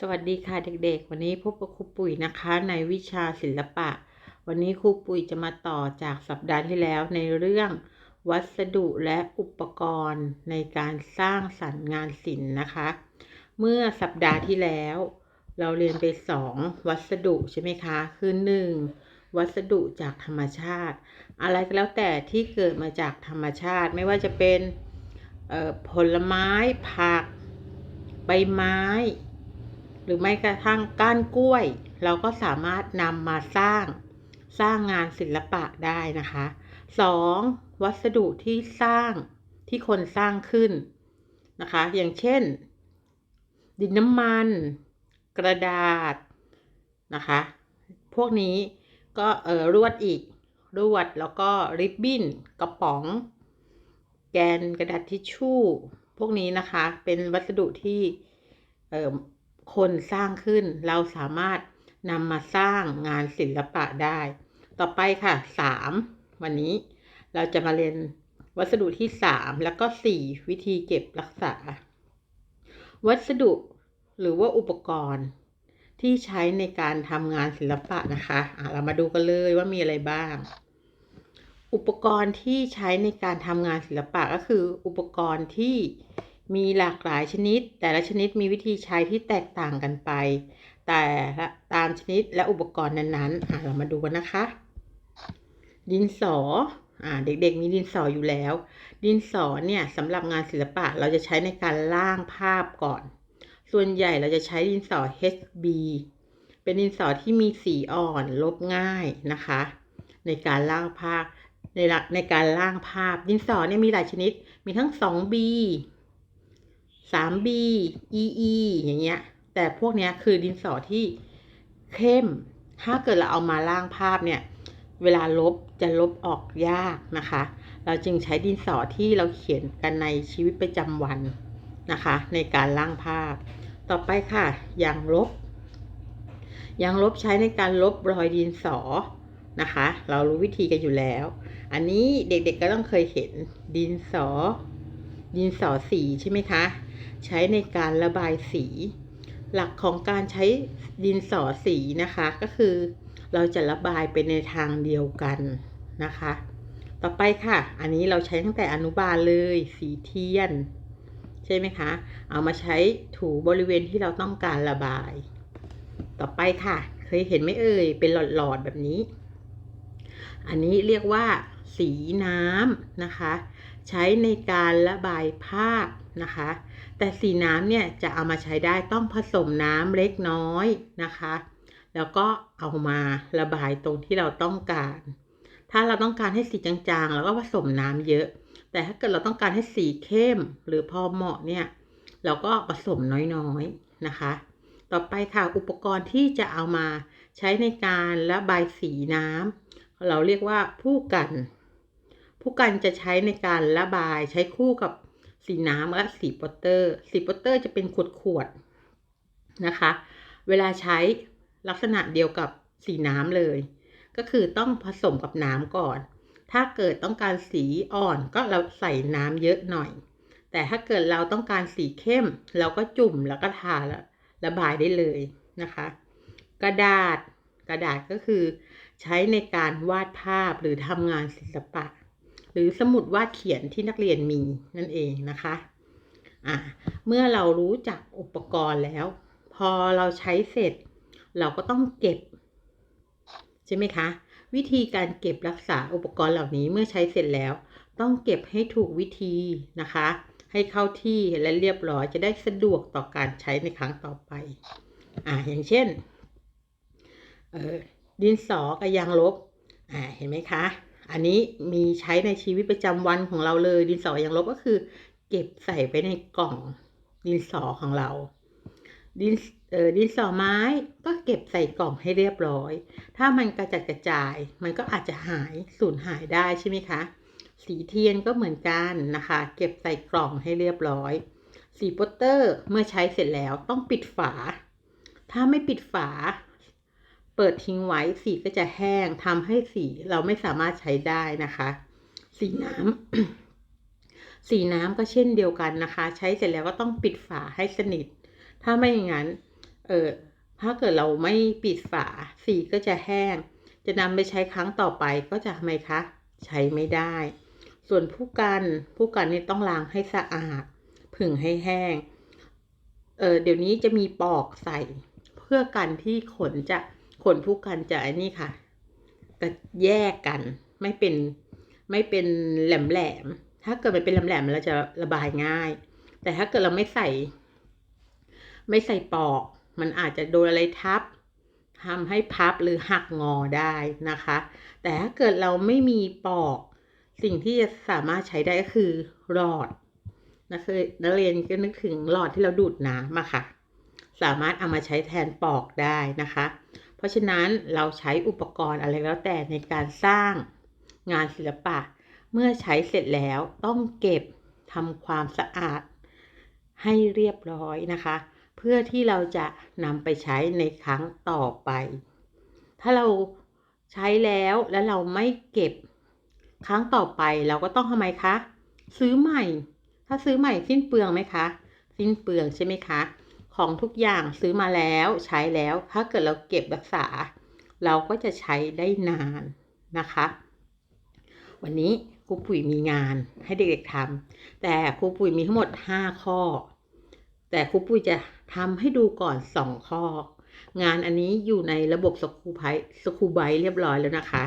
สวัสดีค่ะเด็กๆ วันนี้พบกับครูปุ๋ยนะคะในวิชาศิลปะ วันนี้ครูปุ๋ยจะมาต่อจากสัปดาห์ที่แล้วในเรื่อง วัสดุและอุปกรณ์ในการสร้างสรรค์งานศิลป์นะคะ เมื่อสัปดาห์ที่แล้ว เราเรียนไปสองวัสดุใช่ไหมคะ คือหนึ่งวัสดุจากธรรมชาติ อะไรก็แล้วแต่ที่เกิดมาจากธรรมชาติ ไม่ว่าจะเป็นผลไม้ผัก ใบไม้ หรือไม่กระทั่งก้านกล้วย เราก็สามารถนำมาสร้างสร้างงานศิลปะได้นะคะ 2. วัสดุที่สร้างที่คนสร้างขึ้นนะคะ อย่างเช่น ดินน้ำมัน กระดาษนะคะ พวกนี้ก็เออรวดอีกรวดแล้วก็ริบบิ้นกระป๋อง แกนกระดาษทิชชู่ พวกนี้นะคะเป็นวัสดุที่เออ คนสร้างขึ้น เราสามารถนำมาสร้างงานศิลปะได้ ต่อไปค่ะสามวันนี้เราจะมาเรียนวัสดุที่สามแล้วก็สี่วิธีเก็บรักษา วัสดุหรือว่าอุปกรณ์ที่ใช้ในการทำงานศิลปะนะคะะเรามาดูกันเลยว่ามีอะไรบ้าง อุปกรณ์ที่ใช้ในการทำงานศิลปะก็คือ อุปกรณ์ที่ มีหลากหลายชนิด แต่ละชนิดมีวิธีใช้ที่แตกต่างกันไป แต่ตามชนิดและอุปกรณ์นั้นๆเรามาดูกันนะคะ ดินสออ่าเด็กๆมีดินสออยู่แล้ว ดินสอเนี่ยสำหรับงานศิลปะเราจะใช้ในการล่างภาพก่อน ส่วนใหญ่เราจะใช้ดินสอ HB เป็นดินสอที่มีสีอ่อนลบง่ายนะคะ ในการล่างภาพในในการล่างภาพดินสอเนี่ยมีหลายชนิดมีทั้ง 2B 3B EE อย่างเงี้ย แต่พวกเนี้ยคือดินสอที่เข้ม ถ้าเกิดเราเอามาล่างภาพเนี่ย เวลาลบจะลบออกยากนะคะ เราจึงใช้ดินสอที่เราเขียนกันในชีวิตประจำวันนะคะ ในการล่างภาพ ต่อไปค่ะยางลบยางลบใช้ในการลบรอยดินสอนะคะ เรารู้วิธีกันอยู่แล้ว อันนี้เด็กๆก็ต้องเคยเห็นดินสอ ดินสอสีใช่ไหมคะ ใช้ในการระบายสี หลักของการใช้ดินสอสีนะคะก็คือ เราจะระบายไปในทางเดียวกันนะคะ ต่อไปค่ะ อันนี้เราใช้ตั้งแต่อนุบาลเลยสีเทียน ใช่ไหมคะ เอามาใช้ถูบริเวณที่เราต้องการระบาย ต่อไปค่ะ เคยเห็นไหมเอ่ย เป็นหลอดๆแบบนี้ อันนี้เรียกว่าสีน้ำนะคะ ใช้ในการระบายภาพนะคะ แต่สีน้ำเนี่ยจะเอามาใช้ได้ต้องผสมน้ำเล็กน้อยนะคะ แล้วก็เอามาระบายตรงที่เราต้องการ ถ้าเราต้องการให้สีจางๆเราก็ผสมน้ำเยอะ แต่ถ้าเกิดเราต้องการให้สีเข้มหรือพอเหมาะเนี่ยเราก็ผสมน้อยๆนะคะ ต่อไปค่ะอุปกรณ์ที่จะเอามาใช้ในการระบายสีน้ำเราเรียกว่าผู้กัน ผู้กันจะใช้ในการระบายใช้คู่กับสีน้ำและสีโปสเตอร์ สีโปสเตอร์จะเป็นขวดขวดนะคะ เวลาใช้ลักษณะเดียวกับสีน้ำเลย ก็คือต้องผสมกับน้ำก่อน ถ้าเกิดต้องการสีอ่อนก็เราใส่น้ำเยอะหน่อย แต่ถ้าเกิดเราต้องการสีเข้ม เราก็จุ่มแล้วก็ทาแล้วระบายได้เลยนะคะ กระดาษกระดาษก็คือ ใช้ในการวาดภาพหรือทำงานศิลปะ หรือสมุดวาดเขียนที่นักเรียนมีนั่นเองนะคะอ่าเมื่อเรารู้จักอุปกรณ์แล้ว พอเราใช้เสร็จ เราก็ต้องเก็บ ใช่ไหมคะ วิธีการเก็บรักษาอุปกรณ์เหล่านี้เมื่อใช้เสร็จแล้ว ต้องเก็บให้ถูกวิธีนะคะ ให้เข้าที่และเรียบร้อยจะได้สะดวกต่อการใช้ในครั้งต่อไปอ่าอย่างเช่นเออดินสอกับยางลบอ่าเห็นไหมคะ อันนี้มีใช้ในชีวิตประจำวันของเราเลย ดินสออย่างลบก็คือ เก็บใส่ไปในกล่องดินสอของเรา ดินเออดินสอไม้ก็เก็บใส่กล่องให้เรียบร้อย ถ้ามันกระจัดกระจาย มันก็อาจจะหายสูญหายได้ใช่ไหมคะ สีเทียนก็เหมือนกันนะคะ เก็บใส่กล่องให้เรียบร้อย สีโปสเตอร์เมื่อใช้เสร็จแล้วต้องปิดฝา ถ้าไม่ปิดฝา เปิดทิ้งไว้สีก็จะแห้งทำให้สีเราไม่สามารถใช้ได้นะคะ สีน้ำสีน้ำก็เช่นเดียวกันนะคะ ใช้เสร็จแล้วก็ต้องปิดฝาให้สนิท ถ้าไม่อย่างนั้นเออถ้าเกิดเราไม่ปิดฝาสีก็จะแห้ง จะนำไปใช้ครั้งต่อไปก็จะทำไมคะ ใช้ไม่ได้ ส่วนผู้กันผู้กันนี่ต้องล้างให้สะอาด ผึ่งให้แห้งเออเดี๋ยวนี้จะมีปอกใส่เพื่อกันที่ขนจะ ขนผู้กันจะไอ้นี่ค่ะก็แยกกันไม่เป็นไม่เป็นแหลมแหลมถ้าเกิดมันเป็นแหลมแหลมเราจะระบายง่าย แต่ถ้าเกิดเราไม่ใส่ ไม่ใส่ปอก มันอาจจะโดนอะไรทับทำให้พับหรือหักงอได้นะคะ แต่ถ้าเกิดเราไม่มีปอก สิ่งที่จะสามารถใช้ได้ก็คือหลอดนะคือนักเรียนก็นึกถึงหลอดที่เราดูดน้ำมาค่ะ สามารถเอามาใช้แทนปอกได้นะคะ ราะฉะนั้นเราใช้อุปกรณ์อะไรแล้วแต่ในการสร้างงานศิลปะ เมื่อใช้เสร็จแล้วต้องเก็บทำความสะอาดให้เรียบร้อยนะคะ เพื่อที่เราจะนำไปใช้ในครั้งต่อไป ถ้าเราใช้แล้วแล้วเราไม่เก็บครั้งต่อไปเราก็ต้องทำไมคะ ซื้อใหม่ ถ้าซื้อใหม่สิ้นเปลืองไหมคะ สิ้นเปลืองใช่ไหมคะ ของทุกอย่างซื้อมาแล้วใช้แล้ว ถ้าเกิดเราเก็บรักษา เราก็จะใช้ได้นานนะคะ วันนี้ครูปุ๋ยมีงานให้เด็กๆทำแต่ครูปุ๋ยมีทั้งหมด 5 ข้อ แต่ครูปุ้ยจะทำให้ดูก่อน 2 ข้อ งานอันนี้อยู่ในระบบสคูไพสคูไบเรียบร้อยแล้วนะคะ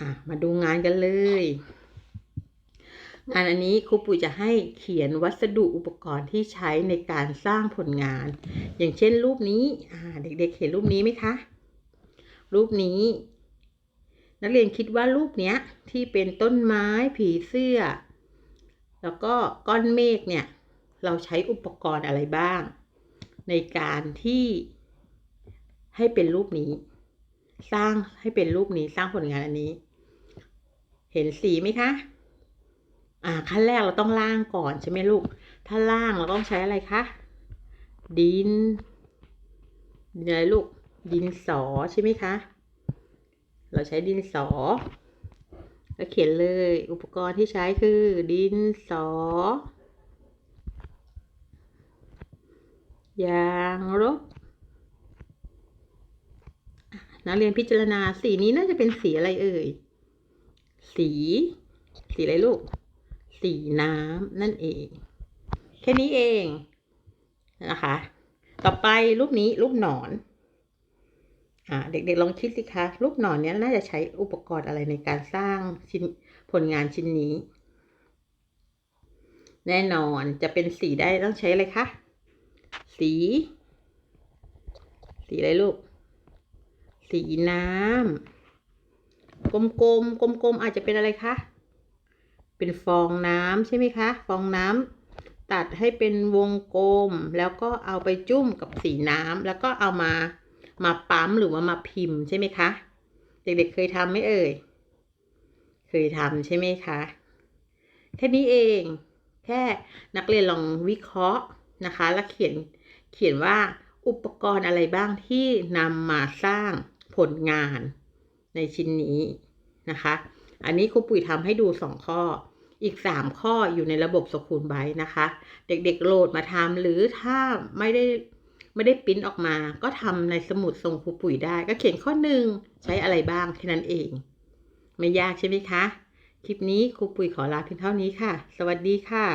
อะ มาดูงานกันเลย งานอันนี้ครูปุ้ยจะให้เขียนวัสดุอุปกรณ์ที่ใช้ในการสร้างผลงาน อย่างเช่นรูปนี้เด็กๆเห็นรูปนี้ไหมคะ รูปนี้ นักเรียนคิดว่ารูปเนี้ยที่เป็นต้นไม้ผีเสื้อ แล้วก็ก้อนเมฆเนี่ย เราใช้อุปกรณ์อะไรบ้าง ในการที่ให้เป็นรูปนี้ สร้างให้เป็นรูปนี้สร้างผลงานอันนี้ เห็นสีไหมคะ อ่าขั้นแรกเราต้องล่างก่อนใช่ไหมลูก ถ้าล่างเราต้องใช้อะไรคะ ดินดินอะไรลูก ดินสอใช่ไหมคะ เราใช้ดินสอ แล้วเขียนเลยอุปกรณ์ที่ใช้คือ ดินสอ ยางลบนักเรียนพิจารณาสีนี้น่าจะเป็นสีอะไรเอ่ย สี สีอะไรลูก สีน้ำนั่นเอง แค่นี้เองนะคะ ต่อไปรูปนี้รูปหนอน อ่าเด็กๆลองคิดสิคะรูปหนอนเนี้ยน่าจะใช้อุปกรณ์อะไรในการสร้างชิ้นผลงานชิ้นนี้ แน่นอนจะเป็นสีได้ต้องใช้อะไรคะสี สีอะไรลูก สีน้ำกลมๆกลมๆอาจจะเป็นอะไรคะ เป็นฟองน้ำใช่ไหมคะ ฟองน้ำตัดให้เป็นวงกลม แล้วก็เอาไปจุ่มกับสีน้ำแล้วก็เอามามาปั๊มหรือว่ามาพิมพ์ใช่ไหมคะ เด็กๆเคยทำไหมเอ่ย เคยทำใช่ไหมคะ แค่นี้เอง แค่นักเรียนลองวิเคราะห์นะคะ แล้วเขียนเขียนว่าอุปกรณ์อะไรบ้างที่นำมาสร้างผลงานในชิ้นนี้นะคะ อันนี้ครูปุ๋ยทำให้ดูสองข้อ อีกสามข้ออยู่ในระบบสกูลไบนะคะ เด็กๆโหลดมาทำหรือถ้าไม่ได้ไม่ได้ปิ้นออกมา ก็ทำในสมุดทรงครูปุ๋ยได้ ก็เขียนข้อหนึ่งใช้อะไรบ้างแค่นั้นเอง ไม่ยากใช่ไหมคะ คลิปนี้ครูปุ๋ยขอลาเพียงเท่านี้ค่ะ สวัสดีค่ะ